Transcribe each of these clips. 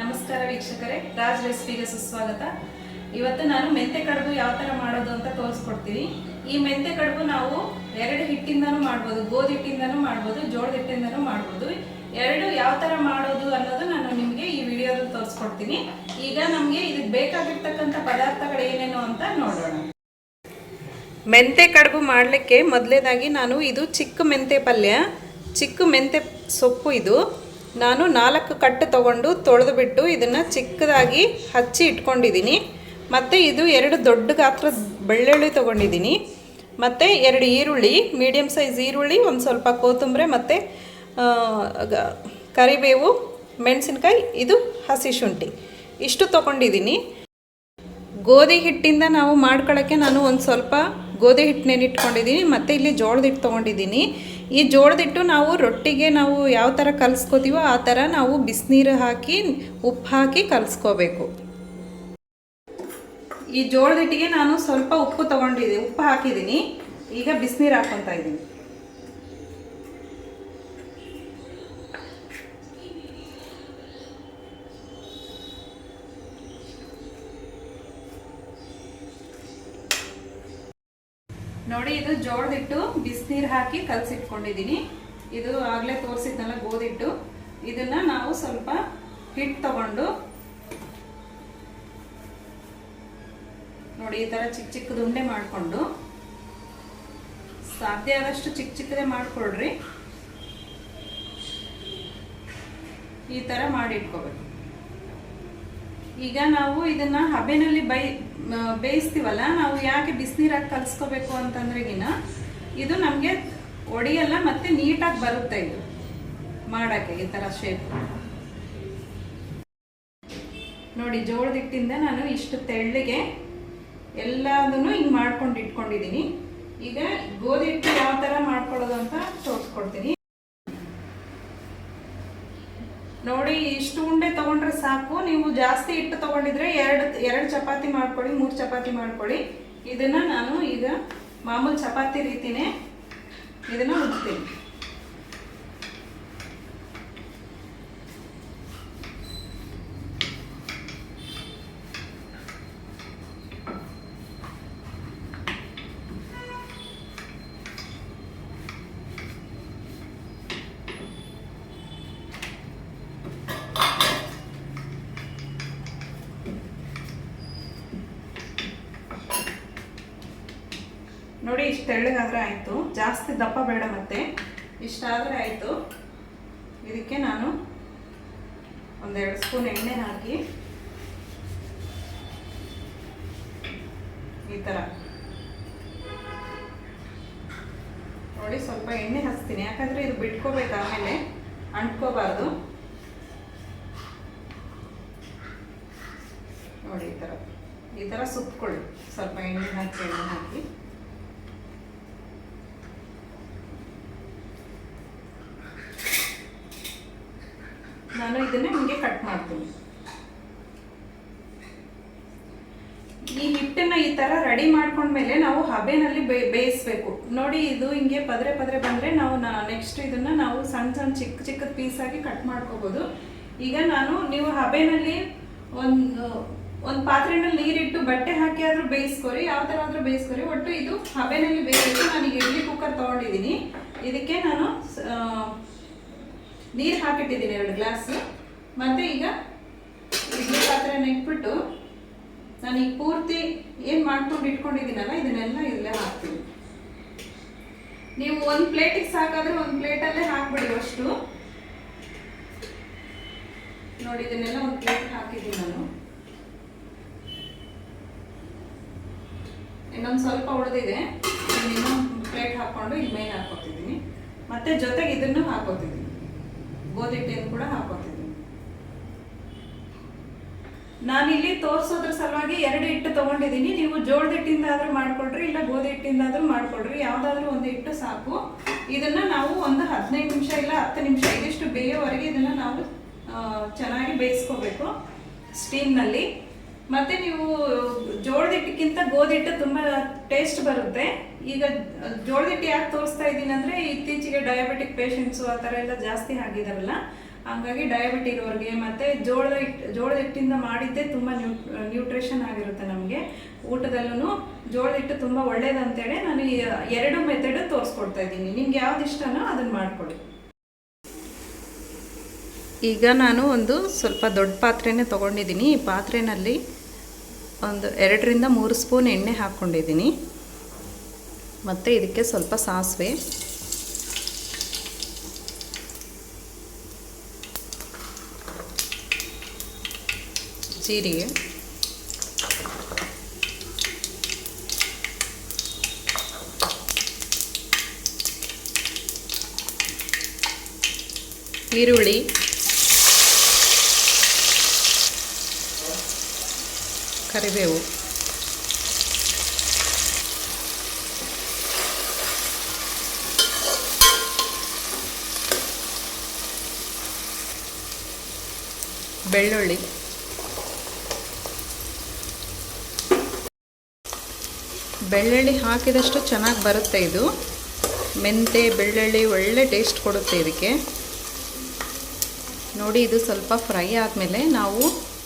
ನಮಸ್ಕಾರ ವೀಕ್ಷಕರೇ, ರಾಜ್ ರೆಸಿಪಿಗೆ ಸುಸ್ವಾಗತ. ಇವತ್ತು ನಾನು ಮೆಂತೆ ಕಡುಬು ಯಾವ ಥರ ಮಾಡೋದು ಅಂತ ತೋರಿಸ್ಕೊಡ್ತೀನಿ. ಈ ಮೆಂತೆ ಕಡುಬು ನಾವು ಎರಡು ಹಿಟ್ಟಿಂದನೂ ಮಾಡ್ಬೋದು, ಗೋಧಿ ಹಿಟ್ಟಿಂದನೂ ಮಾಡ್ಬೋದು, ಜೋಳದ ಹಿಟ್ಟಿಂದನೂ ಮಾಡ್ಬೋದು. ಎರಡು ಯಾವ ಥರ ಮಾಡೋದು ಅನ್ನೋದು ನಾನು ನಿಮಗೆ ಈ ವಿಡಿಯೋದಲ್ಲಿ ತೋರಿಸ್ಕೊಡ್ತೀನಿ. ಈಗ ನಮಗೆ ಇದಕ್ಕೆ ಬೇಕಾಗಿರ್ತಕ್ಕಂಥ ಪದಾರ್ಥಗಳು ಏನೇನು ಅಂತ ನೋಡೋಣ. ಮೆಂತೆ ಕಡುಬು ಮಾಡಲಿಕ್ಕೆ ಮೊದಲೇದಾಗಿ ನಾನು ಇದು ಚಿಕ್ಕ ಮೆಂತೆ ಪಲ್ಯ, ಚಿಕ್ಕ ಮೆಂತೆ ಸೊಪ್ಪು ಇದು. ನಾನು ನಾಲ್ಕು ಕಟ್ಟು ತಗೊಂಡು ತೊಳೆದು ಬಿಟ್ಟು ಇದನ್ನು ಚಿಕ್ಕದಾಗಿ ಹಚ್ಚಿ ಇಟ್ಕೊಂಡಿದ್ದೀನಿ. ಮತ್ತು ಇದು ಎರಡು ದೊಡ್ಡ ಗಾತ್ರದ ಬೆಳ್ಳುಳ್ಳಿ ತೊಗೊಂಡಿದ್ದೀನಿ. ಮತ್ತು ಎರಡು ಈರುಳ್ಳಿ ಮೀಡಿಯಮ್ ಸೈಜ್ ಈರುಳ್ಳಿ, ಒಂದು ಸ್ವಲ್ಪ ಕೊತ್ತಂಬರಿ ಮತ್ತು ಕರಿಬೇವು, ಮೆಣಸಿನ್ಕಾಯಿ, ಇದು ಹಸಿ ಶುಂಠಿ. ಇಷ್ಟು ತೊಗೊಂಡಿದ್ದೀನಿ. ಗೋಧಿ ಹಿಟ್ಟಿಂದ ನಾವು ಮಾಡ್ಕೊಳ್ಳೋಕ್ಕೆ ನಾನು ಒಂದು ಸ್ವಲ್ಪ ಗೋಧಿ ಹಿಟ್ಟು ನೆನಿಟ್ಕೊಂಡಿದ್ದೀನಿ ಮತ್ತು ಇಲ್ಲಿ ಜೋಳದ ಹಿಟ್ಟು ತೊಗೊಂಡಿದ್ದೀನಿ. ಈ ಜೋಳದಿಟ್ಟು ನಾವು ರೊಟ್ಟಿಗೆ ನಾವು ಯಾವ ಥರ ಕಲಿಸ್ಕೋತೀವೋ ಆ ಥರ ನಾವು ಬಿಸಿನೀರು ಹಾಕಿ, ಉಪ್ಪು ಹಾಕಿ ಕಲಿಸ್ಕೋಬೇಕು. ಈ ಜೋಳದ ಹಿಟ್ಟಿಗೆ ನಾನು ಸ್ವಲ್ಪ ಉಪ್ಪು ತೊಗೊಂಡಿದ್ದೀನಿ, ಉಪ್ಪು ಹಾಕಿದ್ದೀನಿ. ಈಗ ಬಿಸಿನೀರು ಹಾಕ್ಕೊತಾ ಇದ್ದೀನಿ. ನೋಡಿ, ಇದು ಜೋಳದಿಟ್ಟು ಬಿಸಿನೀರು ಹಾಕಿ ಕಲಸಿಟ್ಕೊಂಡಿದ್ದೀನಿ ಇದು ಆಗಲೇ ತೋರಿಸಿದ್ನಲ್ಲ ಗೋಧಿಟ್ಟು ಇದನ್ನ ನಾವು ಸ್ವಲ್ಪ ಹಿಟ್ಟು ತಗೊಂಡು ನೋಡಿ, ಈ ಥರ ಚಿಕ್ಕ ಚಿಕ್ಕದು ಉಂಡೆ ಮಾಡಿಕೊಂಡು. ಸಾಧ್ಯ ಆದಷ್ಟು ಚಿಕ್ಕ ಚಿಕ್ಕದೇ ಮಾಡಿಕೊಳ್ರಿ. ಈ ಥರ ಮಾಡಿ ಇಟ್ಕೋಬೇಕು ಈಗ ನಾವು ಇದನ್ನ ಹಬೆನಲ್ಲಿ ಬೈ ಬೇಯಿಸ್ತೀವಲ್ಲ, ನಾವು ಯಾಕೆ ಬಿಸಿನೀರಾಗಿ ಕಲಿಸ್ಕೋಬೇಕು ಅಂತಂದ್ರೆಗಿನ ಇದು ನಮಗೆ ಒಡೆಯಲ್ಲ ಮತ್ತೆ ನೀಟಾಗಿ ಬರುತ್ತೆ ಇದು ಮಾಡಕ್ಕೆ, ಈ ಥರ ಶೇಪ್ ನೋಡಿ ಜೋಳದ ಹಿಟ್ಟಿಂದ ನಾನು ಇಷ್ಟು ತೆಳ್ಳಗೆ ಎಲ್ಲದನ್ನು ಹಿಂಗೆ ಮಾಡ್ಕೊಂಡು ಇಟ್ಕೊಂಡಿದ್ದೀನಿ ಈಗ ಗೋಧಿ ಹಿಟ್ಟು ಯಾವ ಥರ ಮಾಡ್ಕೊಳ್ಳೋದು ಅಂತ ತೋರಿಸ್ಕೊಡ್ತೀನಿ. ನೋಡಿ, ಇಷ್ಟು ಉಂಡೆ ತಗೊಂಡ್ರೆ ಸಾಕು. ನೀವು ಜಾಸ್ತಿ ಹಿಟ್ಟು ತಗೊಂಡಿದ್ರೆ ಎರಡು ಎರಡು ಚಪಾತಿ ಮಾಡ್ಕೊಳ್ಳಿ, ಮೂರು ಚಪಾತಿ ಮಾಡ್ಕೊಳ್ಳಿ. ಇದನ್ನ ನಾನು ಈಗ ಮಾಮೂಲು ಚಪಾತಿ ರೀತಿನೇ ಇದನ್ನ ಉಡ್ತೀನಿ ನೋಡಿ ಇಷ್ಟು ತೆಳ್ಳಗಾದ್ರೆ ಆಯಿತು. ಜಾಸ್ತಿ ದಪ್ಪ ಬೇಡ ಮತ್ತೆ. ಇಷ್ಟಾದರೆ ಆಯಿತು. ಇದಕ್ಕೆ ನಾನು ಒಂದೆರಡು ಸ್ಪೂನ್ ಎಣ್ಣೆ ಹಾಕಿ ಈ ಥರ ನೋಡಿ, ಸ್ವಲ್ಪ ಎಣ್ಣೆ ಹಚ್ತೀನಿ. ಯಾಕಂದರೆ ಇದು ಬಿಟ್ಕೋಬೇಕು ಆಮೇಲೆ. ಅಂಟ್ಕೋಬಾರ್ದು. ನೋಡಿ, ಈ ಥರ ಈ ಥರ ಸುತ್ಕೊಳ್ಳಿ. ಸ್ವಲ್ಪ ಎಣ್ಣೆ ಹಾಕಿ ಎಣ್ಣೆ ಹಾಕಿ ನಾನು ಇದನ್ನ ಹಿಂಗೆ ಕಟ್ ಮಾಡ್ತೀನಿ. ಈ ಹಿಟ್ಟನ್ನ ಈ ತರ ರೆಡಿ ಮಾಡ್ಕೊಂಡ್ಮೇಲೆ ನಾವು ಹಬೆನಲ್ಲಿ ಬೇಯಿಸ್ಬೇಕು. ನೋಡಿ, ಇದು ಹಿಂಗೆ ಪದ್ರೆ ಪದ್ರೆ ಬಂದ್ರೆ ನಾವು ನೆಕ್ಸ್ಟ್ ಇದನ್ನ ನಾವು ಸಣ್ಣ ಸಣ್ಣ ಚಿಕ್ಕ ಚಿಕ್ಕದ ಪೀಸ್ ಆಗಿ ಕಟ್ ಮಾಡ್ಕೋಬೋದು. ಈಗ ನಾನು ನೀವು ಹಬೆನಲ್ಲಿ ಒಂದು ಒಂದು ಪಾತ್ರೆನಲ್ಲಿ ನೀರಿಟ್ಟು ಬಟ್ಟೆ ಹಾಕಿ ಆದ್ರೂ ಬೇಯಿಸ್ಕೊರಿ, ಯಾವ ಥರ ಆದ್ರೂ ಬೇಯಿಸ್ಕೊರಿ. ಒಟ್ಟು ಇದು ಹಬೆನಲ್ಲಿ ಬೇಯಿಸಿ ನಾನು ಇಡ್ಲಿ ಕುಕ್ಕರ್ ತಗೊಂಡಿದ್ದೀನಿ. ಇದಕ್ಕೆ ನಾನು ನೀರು ಹಾಕಿಟ್ಟಿದ್ದೀನಿ ಎರಡು ಗ್ಲಾಸ್. ಮತ್ತೆ ಈಗ ಇಡ್ಲಿ ಪಾತ್ರೆನ ಇಟ್ಬಿಟ್ಟು ನಾನು ಈಗ ಪೂರ್ತಿ ಏನು ಮಾಡ್ಕೊಂಡು ಇಟ್ಕೊಂಡಿದ್ದೀನಲ್ಲ, ಇದನ್ನೆಲ್ಲ ಇಲ್ಲೇ ಹಾಕ್ತೀನಿ. ನೀವು ಒಂದು ಪ್ಲೇಟಿಗೆ ಸಾಕಾದ್ರೆ ಒಂದು ಪ್ಲೇಟಲ್ಲೇ ಹಾಕ್ಬಿಡಿ ಅಷ್ಟು. ನೋಡಿ, ಇದನ್ನೆಲ್ಲ ಒಂದು ಪ್ಲೇಟ್ ಹಾಕಿದ್ದೀನಿ ನಾನು. ಇನ್ನೊಂದು ಸ್ವಲ್ಪ ಉಳಿದಿದೆ. ಇನ್ನೊಂದು ಪ್ಲೇಟ್ ಹಾಕ್ಕೊಂಡು ಇಲ್ಲಿ ಹಾಕೋತಿದ್ದೀನಿ ಮತ್ತೆ ಜೊತೆಗೆ ಇದನ್ನು ಹಾಕೋತಿದ್ದೀನಿ ಗೋಧಿ ಹಿಟ್ಟಿನ ಕೂಡ ಹಾಕೋತಿದ್ದೀನಿ ನಾನಿಲ್ಲಿ ತೋರಿಸೋದ್ರ ಸಲುವಾಗಿ ಎರಡು ಹಿಟ್ಟು ತಗೊಂಡಿದ್ದೀನಿ. ನೀವು ಜೋಳದ ಹಿಟ್ಟಿಂದ ಆದ್ರೂ ಮಾಡ್ಕೊಳ್ರಿ ಇಲ್ಲ ಗೋಧಿ ಹಿಟ್ಟಿಂದ ಆದ್ರೂ ಯಾವುದಾದ್ರೂ ಯಾವ್ದಾದ್ರೂ ಒಂದು ಹಿಟ್ಟು ಸಾಕು. ಇದನ್ನ ನಾವು ಒಂದು ಹದಿನೈದು ನಿಮಿಷ ಇಲ್ಲ ಹತ್ತು ನಿಮಿಷ, ಇದಿಷ್ಟು ಬೇಯೋವರೆಗೆ ಇದನ್ನ ನಾವು ಚೆನ್ನಾಗಿ ಬೇಯಿಸ್ಕೋಬೇಕು ಸ್ಟೀಮ್ನಲ್ಲಿ. ಮತ್ತೆ ನೀವು ಜೋಳದ ಹಿಟ್ಟಿಗಿಂತ ಗೋಧಿ ಹಿಟ್ಟು ತುಂಬಾ ಟೇಸ್ಟ್ ಬರುತ್ತೆ. ಈಗ ಜೋಳದ ಹಿಟ್ಟು ಯಾಕೆ ತೋರಿಸ್ತಾ ಇದ್ದೀನಿ ಅಂದ್ರೆ, ಇತ್ತೀಚೆಗೆ ಡಯಾಬಿಟಿಕ್ ಪೇಷಂಟ್ಸು ಆ ಥರ ಎಲ್ಲ ಜಾಸ್ತಿ ಆಗಿದಾರಲ್ಲ. ಹಂಗಾಗಿ ಡಯಾಬಿಟಿ ಇರೋರಿಗೆ ಮತ್ತೆ ಜೋಳದ ಹಿಟ್ಟು ಜೋಳದ ಹಿಟ್ಟಿಂದ ಮಾಡಿದ್ದೇ ತುಂಬ ನ್ಯೂ ನ್ಯೂಟ್ರಿಷನ್ ಆಗಿರುತ್ತೆ ನಮಗೆ. ಊಟದಲ್ಲೂ ಜೋಳದ ಹಿಟ್ಟು ತುಂಬ ಒಳ್ಳೇದಂತೇಳಿ ನಾನು ಎರಡು ಮೆಥಡ್ ತೋರಿಸ್ಕೊಡ್ತಾ ಇದ್ದೀನಿ. ನಿಮ್ಗೆ ಯಾವ್ದು ಇಷ್ಟನೋ ಅದನ್ನ ಮಾಡಿಕೊಡಿ. ಈಗ ನಾನು ಒಂದು ಸ್ವಲ್ಪ ದೊಡ್ಡ ಪಾತ್ರೆನೇ ತೊಗೊಂಡಿದ್ದೀನಿ. ಈ ಪಾತ್ರೆನಲ್ಲಿ ಒಂದು ಎರಡರಿಂದ ಮೂರು ಸ್ಪೂನ್ ಎಣ್ಣೆ ಹಾಕ್ಕೊಂಡಿದ್ದೀನಿ. ಮತ್ತು ಇದಕ್ಕೆ ಸ್ವಲ್ಪ ಸಾಸಿವೆ. ಜೀರಿಗೆ ಈರುಳ್ಳಿ ಕರಿಬೇವು ಬೆಳ್ಳುಳ್ಳಿ ಬೆಳ್ಳುಳ್ಳಿ ಹಾಕಿದಷ್ಟು ಚೆನ್ನಾಗಿ ಬರುತ್ತೆ ಇದು. ಮೆಂತೆ, ಬೆಳ್ಳುಳ್ಳಿ ಒಳ್ಳೆ ಟೇಸ್ಟ್ ಕೊಡುತ್ತೆ ಇದಕ್ಕೆ. ನೋಡಿ ಇದು ಸ್ವಲ್ಪ ಫ್ರೈ ಆದಮೇಲೆ ನಾವು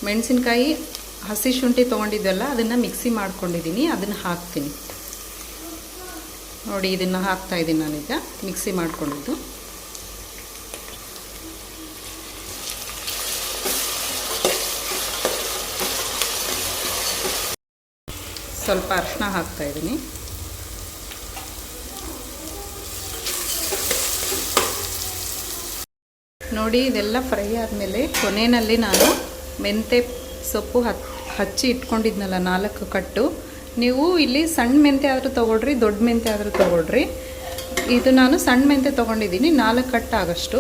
ಮೆಣಸಿನ್ಕಾಯಿ ಹಸಿ ಶುಂಠಿ ತೊಗೊಂಡಿದ್ವಲ್ಲ ಅದನ್ನು ಮಿಕ್ಸಿ ಮಾಡ್ಕೊಂಡಿದ್ದೀನಿ, ಅದನ್ನು ಹಾಕ್ತೀನಿ. ನೋಡಿ ಇದನ್ನು ಹಾಕ್ತಾಯಿದ್ದೀನಿ ನಾನೀಗ ಮಿಕ್ಸಿ ಮಾಡ್ಕೊಂಡಿದ್ದು. ಸ್ವಲ್ಪ ಅರಿಶಿನ ಹಾಕ್ತಾ ಇದ್ದೀನಿ. ನೋಡಿ, ಇದೆಲ್ಲ ಫ್ರೈ ಆದಮೇಲೆ ಕೊನೆಯಲ್ಲಿ ನಾನು ಮೆಂತೆ ಸೊಪ್ಪು ಹಚ್ಚಿ ಇಟ್ಕೊಂಡಿದ್ನಲ್ಲ ನಾಲ್ಕು ಕಟ್ಟು. ನೀವು ಇಲ್ಲಿ ಸಣ್ಣ ಮೆಂತೆ ಆದರೂ ತೊಗೊಳ್ರಿ, ದೊಡ್ಡ ಮೆಂತೆ ಆದರೂ ತೊಗೊಳ್ರಿ. ಇದು ನಾನು ಸಣ್ಣ ಮೆಂತೆ ತೊಗೊಂಡಿದ್ದೀನಿ, ನಾಲ್ಕು ಕಟ್ಟು ಆಗಷ್ಟು.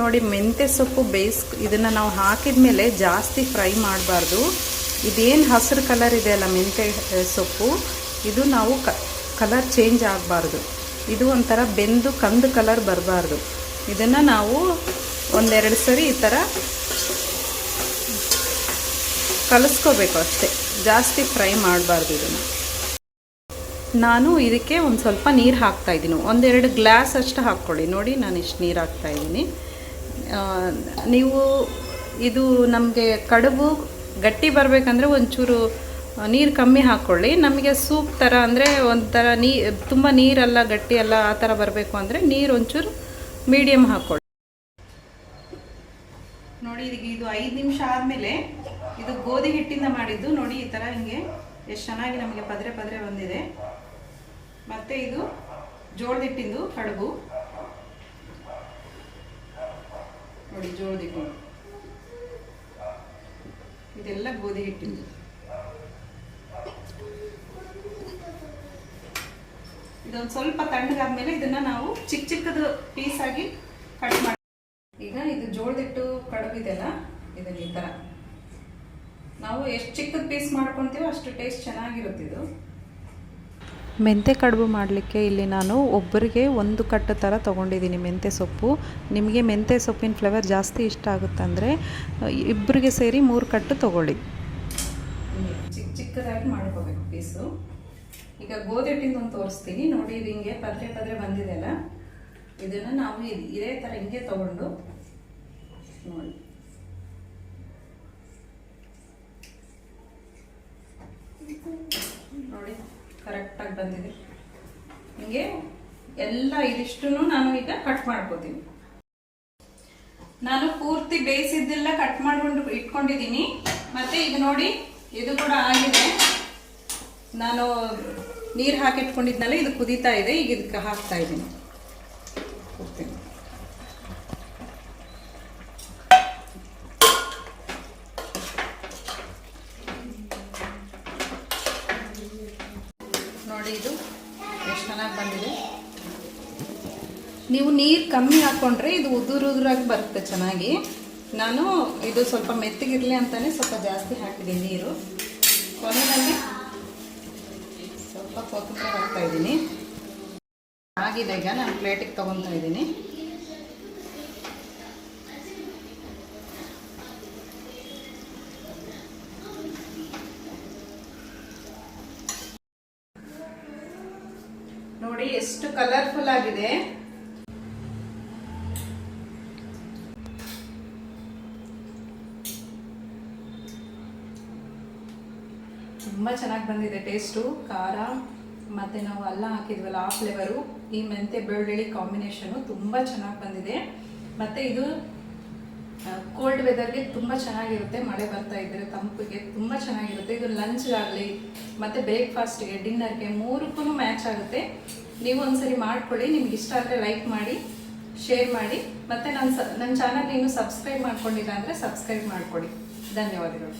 ನೋಡಿ ಮೆಂತ್ಯ ಸೊಪ್ಪು ಬೇಯಿಸ್ ಇದನ್ನು ನಾವು ಹಾಕಿದ ಮೇಲೆ ಜಾಸ್ತಿ ಫ್ರೈ ಮಾಡಬಾರ್ದು. ಇದೇನು ಹಸಿರು ಕಲರ್ ಇದೆ ಅಲ್ಲ ಮೆಂತ್ಯ ಸೊಪ್ಪು? ಇದು ನಾವು ಕಲರ್ ಚೇಂಜ್ ಆಗಬಾರ್ದು. ಇದು ಒಂಥರ ಬೆಂದು ಕಂದು ಕಲರ್ ಬರಬಾರ್ದು. ಇದನ್ನು ನಾವು ಒಂದೆರಡು ಸರಿ ಈ ಥರ ಕಲಿಸ್ಕೋಬೇಕು ಅಷ್ಟೇ. ಜಾಸ್ತಿ ಫ್ರೈ ಮಾಡಬಾರ್ದು ಇದನ್ನು. ನಾನು ಇದಕ್ಕೆ ಒಂದು ಸ್ವಲ್ಪ ನೀರು ಹಾಕ್ತಾಯಿದ್ದೀನಿ ಒಂದೆರಡು ಗ್ಲಾಸ್ ಅಷ್ಟು ಹಾಕ್ಕೊಳ್ಳಿ. ನೋಡಿ ನಾನು ಇಷ್ಟು ನೀರು ಹಾಕ್ತಾ ಇದ್ದೀನಿ. ಆ, ನೀವು ಇದು ನಮಗೆ ಕಡುಬು ಗಟ್ಟಿ ಬರಬೇಕಂದ್ರೆ ಒಂಚೂರು ನೀರು ಕಮ್ಮಿ ಹಾಕ್ಕೊಳ್ಳಿ ನಮಗೆ ಸೂಪ್ ಥರ ಅಂದರೆ ಒಂಥರ ನೀ, ತುಂಬ ನೀರೆಲ್ಲ ಗಟ್ಟಿ ಆ ಥರ ಬರಬೇಕು ಅಂದರೆ ನೀರು ಒಂಚೂರು ಮೀಡಿಯಮ್ ಹಾಕ್ಕೊಳ್ಳಿ ನೋಡಿ ಇದಕ್ಕೆ ಇದು ಐದು ನಿಮಿಷ ಆದಮೇಲೆ ಇದು ಗೋಧಿ ಹಿಟ್ಟಿಂದ ಮಾಡಿದ್ದು. ನೋಡಿ, ಈ ಥರ ಹಿಂಗೆ ಎಷ್ಟು ಚೆನ್ನಾಗಿ ನಮಗೆ ಪದರೆ ಪದರೆ ಬಂದಿದೆ. ಮತ್ತು ಇದು ಜೋಳದ ಹಿಟ್ಟಿಂದು ಕಡುಬು. ನೋಡಿ, ಜೋಳದ ಹಿಟ್ಟು ಇದೆಲ್ಲ ಗೋಧಿ ಹಿಟ್ಟು ಇದೊಂದು ಸ್ವಲ್ಪ ತಣ್ಣಗಾದ್ಮೇಲೆ ಇದನ್ನ ನಾವು ಚಿಕ್ಕ ಚಿಕ್ಕದು ಪೀಸ್ ಆಗಿ ಕಟ್ ಮಾಡಿ ಈಗ ಇದು ಜೋಳದಿಟ್ಟು ಕಡುಬು ಇದೆಲ್ಲ ಇದನ್ನ ಈ ಥರ ನಾವು ಎಷ್ಟು ಚಿಕ್ಕದ ಪೀಸ್ ಮಾಡ್ಕೊಂತೀವೋ ಅಷ್ಟು ಟೇಸ್ಟ್ ಚೆನ್ನಾಗಿರುತ್ತೆ ಇದು ಮೆಂತೆ ಕಡುಬು ಮಾಡಲಿಕ್ಕೆ ಇಲ್ಲಿ ನಾನು ಒಬ್ಬರಿಗೆ ಒಂದು ಕಟ್ಟು ಥರ ತೊಗೊಂಡಿದ್ದೀನಿ ಮೆಂತೆ ಸೊಪ್ಪು. ನಿಮಗೆ ಮೆಂತೆ ಸೊಪ್ಪಿನ ಫ್ಲೇವರ್ ಜಾಸ್ತಿ ಇಷ್ಟ ಆಗುತ್ತಂದರೆ ಇಬ್ಬರಿಗೆ ಸೇರಿ ಮೂರು ಕಟ್ಟು ತೊಗೊಳ್ಳಿ. ಚಿಕ್ಕ ಚಿಕ್ಕದಾಗಿ ಮಾಡ್ಕೋಬೇಕು ಪೀಸು. ಈಗ ಗೋಧಿ ಹಿಟ್ಟಿಂದ ಒಂದು ತೋರಿಸ್ತೀನಿ. ನೋಡಿ ಇದು ಹಿಂಗೆ ಪದ್ರೆ ಪದ್ರೆ ಬಂದಿದೆಲ್ಲ ಇದನ್ನು ನಾವು ಇದೇ ಥರ ಹಿಂಗೆ ತೊಗೊಂಡು ನೋಡಿ. ನೋಡಿ. ಕರೆಕ್ಟಾಗಿ ಬಂದಿದೆ. ಹಿಂಗೆ ಎಲ್ಲ ಇದಿಷ್ಟು ನಾನು ಈಗ ಕಟ್ ಮಾಡ್ಕೋತೀನಿ. ನಾನು ಪೂರ್ತಿ ಬೇಯಿಸಿದ್ದೆಲ್ಲ ಕಟ್ ಮಾಡ್ಕೊಂಡು ಇಟ್ಕೊಂಡಿದ್ದೀನಿ. ಮತ್ತೆ ಈಗ ನೋಡಿ, ಇದು ಕೂಡ ಆಗಿದೆ. ನಾನು ನೀರು ಹಾಕಿಟ್ಕೊಂಡಿದ್ನಲ್ಲ, ಇದು ಕುದೀತಾ ಇದೆ, ಈಗ ಇದಕ್ಕೆ ಹಾಕ್ತಾ ಇದ್ದೀನಿ ಹೋಗ್ತೀನಿ ನೋಡಿ ಇದು ಎಷ್ಟು ಚೆನ್ನಾಗಿ ಬಂದಿದೆ ನೀವು ನೀರು ಕಮ್ಮಿ ಹಾಕ್ಕೊಂಡ್ರೆ ಇದು ಉದುರು ಉದುರಾಗಿ ಬರುತ್ತೆ ಚೆನ್ನಾಗಿ. ನಾನು ಇದು ಸ್ವಲ್ಪ ಮೆತ್ತಗಿರಲಿ ಅಂತಲೇ ಸ್ವಲ್ಪ ಜಾಸ್ತಿ ಹಾಕಿದ್ದೀನಿ ನೀರು. ಕೊನೆಯಲ್ಲಿ ಸ್ವಲ್ಪ ಕೊತ್ತಂಬರಿ ಹಾಕ್ತಾ ಇದ್ದೀನಿ. ಆಗಿದೆ ಈಗ, ನಾನು ಪ್ಲೇಟಿಗೆ ತೊಗೊತಾ ಇದ್ದೀನಿ. ನೋಡಿ, ಎಷ್ಟು ಕಲರ್ಫುಲ್ ಆಗಿದೆ. ತುಂಬ ಚೆನ್ನಾಗಿ ಬಂದಿದೆ ಟೇಸ್ಟು ಖಾರ ಮತ್ತು ನಾವು ಅಲ್ಲ ಹಾಕಿದ್ವಲ್ಲ ಆ ಫ್ಲೇವರು ಈ ಮೆಂತೆ ಬೆಳ್ಳುಳ್ಳಿ ಕಾಂಬಿನೇಷನು ತುಂಬ ಚೆನ್ನಾಗಿ ಬಂದಿದೆ. ಮತ್ತು ಇದು ಕೋಲ್ಡ್ ವೆದರ್ಗೆ ತುಂಬ ಚೆನ್ನಾಗಿರುತ್ತೆ. ಮಳೆ ಬರ್ತಾ ಇದ್ದರೆ ತಂಪಿಗೆ ತುಂಬ ಚೆನ್ನಾಗಿರುತ್ತೆ. ಇದು ಲಂಚ್ಗಾಗಲಿ ಮತ್ತು ಬ್ರೇಕ್ಫಾಸ್ಟ್ಗೆ ಡಿನ್ನರ್ಗೆ ಮೂರಕ್ಕೂ ಮ್ಯಾಚ್ ಆಗುತ್ತೆ. ನೀವು ಒಂದ್ಸರಿ ಮಾಡ್ಕೊಳ್ಳಿ. ನಿಮ್ಗೆ ಇಷ್ಟ ಆದರೆ ಲೈಕ್ ಮಾಡಿ ಶೇರ್ ಮಾಡಿ. ಮತ್ತು ನನ್ನ ಸ ನನ್ನ ಚಾನಲ್ ಇನ್ನೂ ಸಬ್ಸ್ಕ್ರೈಬ್ ಮಾಡ್ಕೊಂಡಿಲ್ಲ ಅಂದರೆ ಸಬ್ಸ್ಕ್ರೈಬ್ ಮಾಡ್ಕೊಳ್ಳಿ ಧನ್ಯವಾದಗಳು.